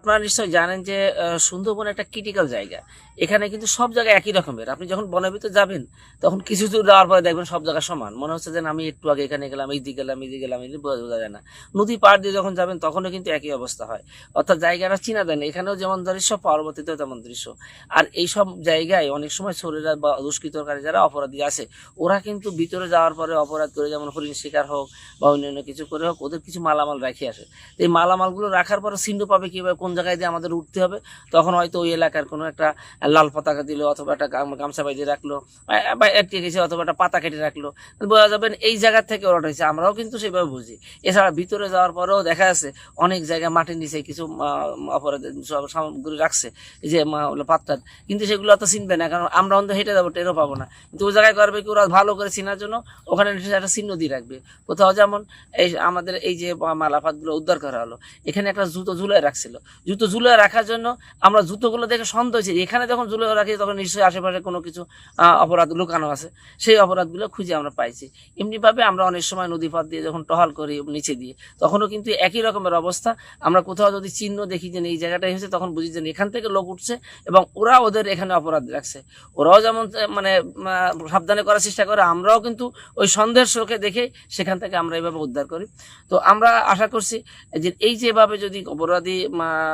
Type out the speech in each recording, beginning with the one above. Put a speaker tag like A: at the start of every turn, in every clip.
A: আপনারা নিশ্চয়ই জানেন যে সুন্দরবন একটা ক্রিটিক্যাল জায়গা। এখানে কিন্তু সব জায়গায় একই রকমের। আপনি যখন বনের ভিতরে যাবেন, তখন কিছু দূর যাওয়ার পরে দেখবেন সব জায়গা সমান। মনে হচ্ছে যে আমি একটু আগে এখানে গেলাম এই দিকে গেলাম এই দিকে গেলাম, এই বোঝা যায় না। নদী পার দিয়ে যখন যাবেন, তখনও কিন্তু একই অবস্থা হয়। অর্থাৎ জায়গাটা চিনা দেন এখানেও যেমন দৃশ্য, পরবর্তীতেও তেমন দৃশ্য। আর এই সব জায়গায় অনেক সময় শরীরা বা দুষ্কৃতকারী যারা অপরাধী আছে, ওরা কিন্তু ভিতরে যাওয়ার পরে অপরাধ করে, যেমন হরিণ শিকার হোক বা অন্যান্য কিছু করে হোক, ওদের কিছু মালামাল রেখে আসে। এই মালামালগুলো রাখার পরে চিহ্ন পাবে কীভাবে, কোন জায়গায় দিয়ে আমাদের উঠতে হবে, তখন হয়তো ওই এলাকার কোনো একটা লাল পতাকা দিল অথবা একটা গামছা বাইরে রাখল, বা- বা গেছে অথবা একটা পাতা কেটে রাখল। বোঝা যাবেন এই জায়গা থেকে ওরা উঠেছে আমরাও কিন্তু সেভাবে বুঝি। এছাড়া ভিতরে যাওয়ার পরেও দেখা যাচ্ছে অনেক জায়গায় মাটির নিচে কিছু অপরাধ সামগ্রী রাখছে যে পাত্তার। কিন্তু সেগুলো তো চিনবে না, কারণ আমরা অন্ত হেঁটে যাব, টেরও পাবো না। কিন্তু ওই জায়গায় করবে কি, ওরা ভালো করে চিনার জন্য ওখানে একটা চিহ্ন দিয়ে রাখবে। কোথাও যেমন এই আমাদের এই যে মালাফাতগুলো উদ্ধার করা হলো, এখানে একটা জুতো ঝুলাই রাখছিল। জুতো ঝুলাই রাখার জন্য আমরা জুতোগুলো দেখে সন্দেহ হয়েছি। এখানে যখন ঝুলাই রাখি, তখন নিশ্চয়ই আশেপাশে কোনো কিছু অপরাধ লুকানো আছে। সেই অপরাধগুলো খুঁজে আমরা পাইছি। এমনিভাবে আমরা অনেক সময় নদী পথ দিয়ে যখন টহল করি নিচে দিয়ে, তখনও কিন্তু একই রকমের অবস্থা। আমরা কোথাও যদি চিহ্ন দেখি যে এই জায়গাটাই হয়েছে, তখন বুঝি যে এখান থেকে লোক উঠছে এবং ওরা ওদের এখানে অপরাধ রাখছে। ওরাও যেমন মানে সাবধানে করার চেষ্টা করে, আমরাও কিন্তু ওই সন্দেহের শোকে দেখে সেখান থেকে আমরা এইভাবে উদ্ধার করি। তো আমরা আশা করছি যে এই যেভাবে যদি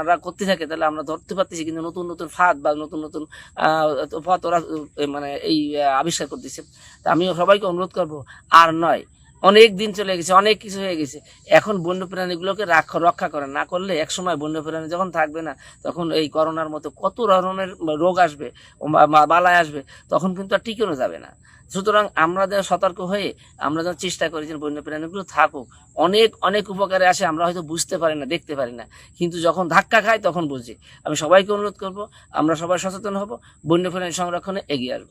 A: অপরাধীরা করতে থাকে, তাহলে আমরা ধরতে পারতেছি কিন্তু নতুন নতুন ফাঁদ বা নতুন নতুন পথ ওরা মানে এই আবিষ্কার করতেছে। তা আমি সবাইকে অনুরোধ করব, আর নয় অনেক দিন চলে গেছে, অনেক কিছু হয়ে গেছে। এখন বন্য প্রাণীগুলোকে রক্ষা করে না করলে এক সময় বন্য প্রাণী যখন থাকবে না, তখন এই করোনার মতো কত ধরনের রোগ আসবে বালায় আসবে, তখন কিন্তু আর টিকানো যাবে না। সুতরাং আমরা যেন সতর্ক হয়ে, আমরা যেন চেষ্টা করি যে বন্য প্রাণীগুলো থাকুক। অনেক অনেক উপকারে আসে, আমরা হয়তো বুঝতে পারি না, দেখতে পারি না। কিন্তু যখন ধাক্কা খায় তখন বুঝি। আমি সবাইকে অনুরোধ করব, আমরা সবাই সচেতন হব বন্য প্রাণী সংরক্ষণে এগিয়ে আসব।